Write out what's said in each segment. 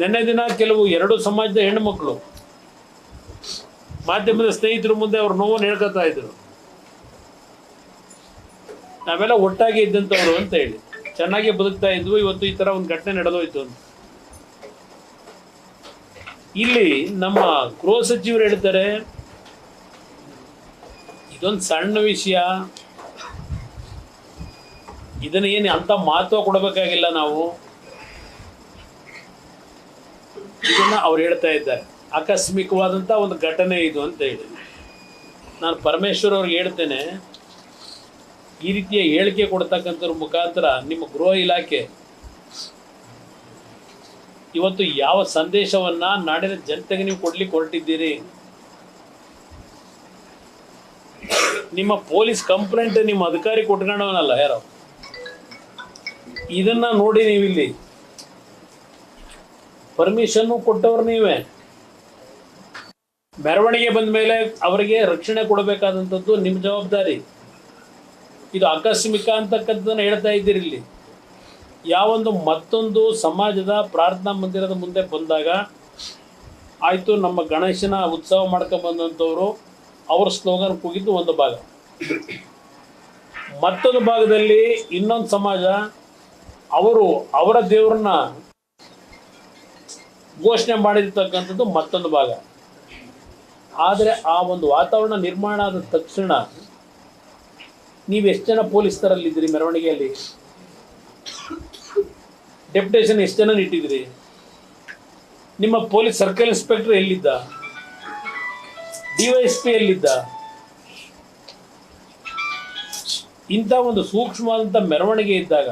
ನಿನ್ನೆ ದಿನ ಕೆಲವು ಎರಡು ಸಮಾಜದ ಹೆಣ್ಣುಮಕ್ಕಳು ಮಾಧ್ಯಮದ ಸ್ನೇಹಿತರ ಮುಂದೆ ಅವ್ರ ನೋವನ್ನು ಹೇಳ್ಕೊತಾ ಇದ್ರು. ನಾವೆಲ್ಲ ಒಟ್ಟಾಗಿ ಇದ್ದಂಥವ್ರು ಅಂತ ಹೇಳಿ. ಚೆನ್ನಾಗಿ ಬದುಕ್ತಾ ಇದ್ವು, ಇವತ್ತು ಈ ತರ ಒಂದು ಘಟನೆ ನಡೆದೋಯ್ತು ಅಂತ. ಇಲ್ಲಿ ನಮ್ಮ ಗೃಹ ಸಚಿವರು ಹೇಳ್ತಾರೆ, ಇದೊಂದು ಸಣ್ಣ ವಿಷಯ. ಇದನ್ನ ಏನು ಅಂತ ಮಹತ್ವ ಕೊಡಬೇಕಾಗಿಲ್ಲ ನಾವು. ಇದನ್ನ ಅವ್ರು ಹೇಳ್ತಾ ಇದ್ದಾರೆ. ಆಕಸ್ಮಿಕವಾದಂಥ ಒಂದು ಘಟನೆ ಇದು ಅಂತ ಹೇಳಿ. ನಾನು ಪರಮೇಶ್ವರ್ ಅವ್ರಿಗೆ ಹೇಳ್ತೇನೆ, ಈ ರೀತಿಯ ಹೇಳಿಕೆ ಕೊಡ್ತಕ್ಕಂಥವ್ರ ಮುಖಾಂತರ ನಿಮ್ಮ ಗೃಹ ಇಲಾಖೆ ಇವತ್ತು ಯಾವ ಸಂದೇಶವನ್ನ ನಾಡಿನ ಜನತೆಗೆ ನೀವು ಕೊಡ್ಲಿಕ್ಕೆ ಹೊರಟಿದ್ದೀರಿ ನಿಮ್ಮ ಪೊಲೀಸ್ ಕಂಪ್ಲೇಂಟ್ ನಿಮ್ಮ ಅಧಿಕಾರಿ ಕೊಟ್ಕೊಂಡವನಲ್ಲ ಯಾರೋ? ಇದನ್ನ ನೋಡಿ ನೀವಿಲ್ಲಿ ಪರ್ಮಿಷನ್ ಕೊಟ್ಟವ್ರು ನೀವೇ. ಮೆರವಣಿಗೆ ಬಂದ ಮೇಲೆ ಅವರಿಗೆ ರಕ್ಷಣೆ ಕೊಡಬೇಕಾದಂಥದ್ದು ನಿಮ್ಮ ಜವಾಬ್ದಾರಿ. ಇದು ಆಕಸ್ಮಿಕ ಅಂತಕ್ಕಂಥದ್ದನ್ನು ಹೇಳ್ತಾ ಇದ್ದೀರಿ ಇಲ್ಲಿ. ಯಾವೊಂದು ಮತ್ತೊಂದು ಸಮಾಜದ ಪ್ರಾರ್ಥನಾ ಮಂದಿರದ ಮುಂದೆ ಬಂದಾಗ ಆಯಿತು ನಮ್ಮ ಗಣೇಶನ ಉತ್ಸವ ಮಾಡ್ಕೊಂಡು ಬಂದಂಥವ್ರು ಅವ್ರ ಸ್ಲೋಗನ್ ಕೂಗಿದ್ದು ಒಂದು ಭಾಗ. ಮತ್ತೊಂದು ಭಾಗದಲ್ಲಿ ಇನ್ನೊಂದು ಸಮಾಜ ಅವರು ಅವರ ದೇವ್ರನ್ನ ಘೋಷಣೆ ಮಾಡಿರ್ತಕ್ಕಂಥದ್ದು ಮತ್ತೊಂದು ಭಾಗ. ಆದರೆ ಆ ಒಂದು ವಾತಾವರಣ ನಿರ್ಮಾಣ ಆದ ತಕ್ಷಣ ನೀವು ಎಷ್ಟು ಜನ ಪೊಲೀಸರಲ್ಲಿದ್ದೀರಿ ಮೆರವಣಿಗೆಯಲ್ಲಿ? ಡೆಪ್ಯುಟೇಷನ್ ಎಷ್ಟು ಜನ ಇಟ್ಟಿದ್ದೀರಿ ನಿಮ್ಮ ಪೊಲೀಸ್ ಸರ್ಕಲ್ ಇನ್ಸ್ಪೆಕ್ಟರ್ ಎಲ್ಲಿದ್ದ? ಡಿವೈಎಸ್ಪಿ ಎಲ್ಲಿದ್ದ? ಇಂಥ ಒಂದು ಸೂಕ್ಷ್ಮವಾದಂಥ ಮೆರವಣಿಗೆ ಇದ್ದಾಗ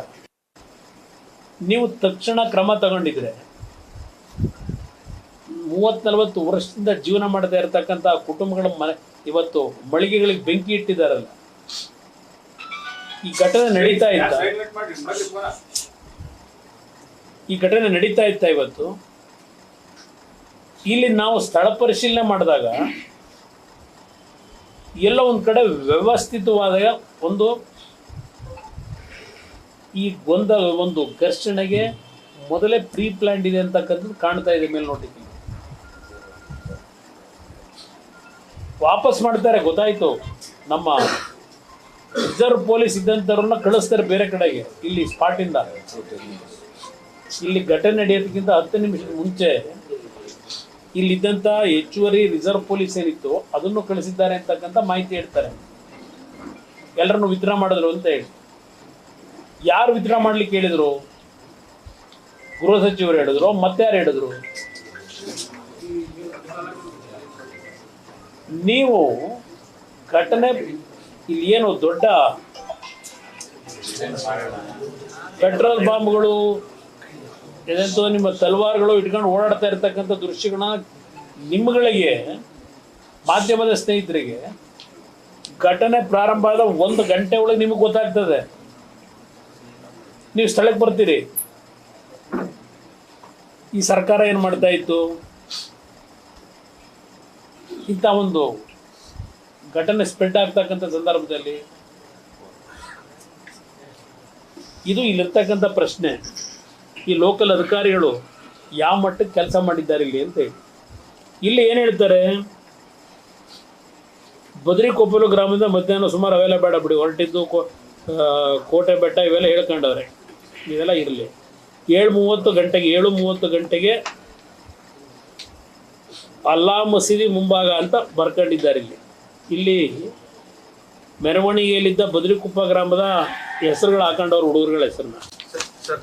ನೀವು ತಕ್ಷಣ ಕ್ರಮ ತಗೊಂಡಿದ್ರೆ ಮೂವತ್ ನಲವತ್ತು ವರ್ಷದಿಂದ ಜೀವನ ಮಾಡದೇ ಇರತಕ್ಕಂಥ ಕುಟುಂಬಗಳ ಮನೆ ಇವತ್ತು ಮಳಿಗೆಗಳಿಗೆ ಬೆಂಕಿ ಇಟ್ಟಿದ್ದಾರಲ್ಲ. ಈ ಘಟನೆ ನಡೀತಾ ಇತ್ತ ಈ ಘಟನೆ ನಡೀತಾ ಇತ್ತ ಇವತ್ತು. ಇಲ್ಲಿ ನಾವು ಸ್ಥಳ ಪರಿಶೀಲನೆ ಮಾಡಿದಾಗ ಎಲ್ಲ ಒಂದು ಕಡೆ ವ್ಯವಸ್ಥಿತವಾದ ಒಂದು ಈ ಗೊಂದಲ ಒಂದು ಘರ್ಷಣೆಗೆ ಮೊದಲೇ ಪ್ರೀ ಪ್ಲಾಂಟ್ ಇದೆ ಅಂತಕ್ಕಂಥದ್ದು ಕಾಣ್ತಾ ಇದೆ ಮೇಲ್ನೋಟಕ್ಕೆ. ವಾಪಸ್ ಮಾಡ್ತಾರೆ, ಗೊತ್ತಾಯ್ತು. ನಮ್ಮ ರಿಸರ್ವ್ ಪೊಲೀಸ್ ಇದ್ದಂಥವ್ರನ್ನ ಕಳಿಸ್ತಾರೆ ಬೇರೆ ಕಡೆಗೆ, ಇಲ್ಲಿ ಸ್ಪಾಟಿಂದ. ಇಲ್ಲಿ ಘಟನೆ ನಡೆಯೋದಕ್ಕಿಂತ ಹತ್ತು ನಿಮಿಷದ ಮುಂಚೆ ಇಲ್ಲಿದ್ದಂಥ ಹೆಚ್ಚುವರಿ ರಿಸರ್ವ್ ಪೊಲೀಸ್ ಏನಿತ್ತು ಅದನ್ನು ಕಳಿಸಿದ್ದಾರೆ ಅಂತಕ್ಕಂಥ ಮಾಹಿತಿ ಹೇಳ್ತಾರೆ. ಎಲ್ಲರನ್ನು ವಿತ್ಡ್ರಾ ಮಾಡಿದ್ರು ಅಂತ ಹೇಳಿ. ಯಾರು ವಿತ್ಡ್ರಾ ಮಾಡ್ಲಿಕ್ಕೆ ಹೇಳಿದ್ರು? ಗೃಹ ಸಚಿವರು ಹೇಳಿದ್ರು, ಮತ್ತೆ ಯಾರು ಹೇಳಿದ್ರು? ನೀವು ಘಟನೆ, ಇಲ್ಲಿ ಏನು ದೊಡ್ಡ ಪೆಟ್ರೋಲ್ ಬಾಂಬ್ಗಳು ಏನಂತೋ ನಿಮ್ಮ ತಲ್ವಾರ್ಗಳು ಇಟ್ಕೊಂಡು ಓಡಾಡ್ತಾ ಇರ್ತಕ್ಕಂಥ ದೃಶ್ಯಗಳನ್ನ ನಿಮ್ಮಗಳಿಗೆ ಮಾಧ್ಯಮದ ಸ್ನೇಹಿತರಿಗೆ, ಘಟನೆ ಪ್ರಾರಂಭ ಆದ ಒಂದು ಗಂಟೆ ಒಳಗೆ ನಿಮಗೆ ಗೊತ್ತಾಗ್ತದೆ. ನೀವು ಸ್ಥಳಕ್ಕೆ ಬರ್ತೀರಿ. ಈ ಸರ್ಕಾರ ಏನು ಮಾಡ್ತಾ ಇತ್ತು? ಇಂಥ ಒಂದು ಘಟನೆ ಸ್ಪ್ರೆಡ್ ಆಗ್ತಕ್ಕಂಥ ಸಂದರ್ಭದಲ್ಲಿ ಇದು ಇಲ್ಲಿರ್ತಕ್ಕಂಥ ಪ್ರಶ್ನೆ. ಈ ಲೋಕಲ್ ಅಧಿಕಾರಿಗಳು ಯಾವ ಮಟ್ಟಕ್ಕೆ ಕೆಲಸ ಮಾಡಿದ್ದಾರೆ ಇಲ್ಲಿ ಅಂತ ಹೇಳಿ. ಇಲ್ಲಿ ಏನು ಹೇಳ್ತಾರೆ? ಬದ್ರಿಕೊಪ್ಪಲು ಗ್ರಾಮದಿಂದ ಮಧ್ಯಾಹ್ನ ಸುಮಾರು ಅವೆಲ್ಲ ಬೇಡ ಬಿಡಿ, ಹೊರಟಿದ್ದು ಕೋಟೆ ಬೆಟ್ಟ ಇವೆಲ್ಲ ಹೇಳ್ಕೊಂಡವ್ರೆ. ಇವೆಲ್ಲ ಇರಲಿ. ಏಳು ಮೂವತ್ತು ಗಂಟೆಗೆ ಏಳು ಮೂವತ್ತು ಗಂಟೆಗೆ ಅಲ್ಲಾ ಮಸೀದಿ ಮುಂಭಾಗ ಅಂತ ಬರ್ಕೊಂಡಿದ್ದಾರೆ ಇಲ್ಲಿ. ಇಲ್ಲಿ ಮೆರವಣಿಗೆಯಲ್ಲಿದ್ದ ಬದ್ರಿಕುಪ್ಪ ಗ್ರಾಮದ ಹೆಸರುಗಳು ಹಾಕೊಂಡವ್ರು ಹುಡುಗರುಗಳ ಹೆಸರನ್ನ. ಸರ್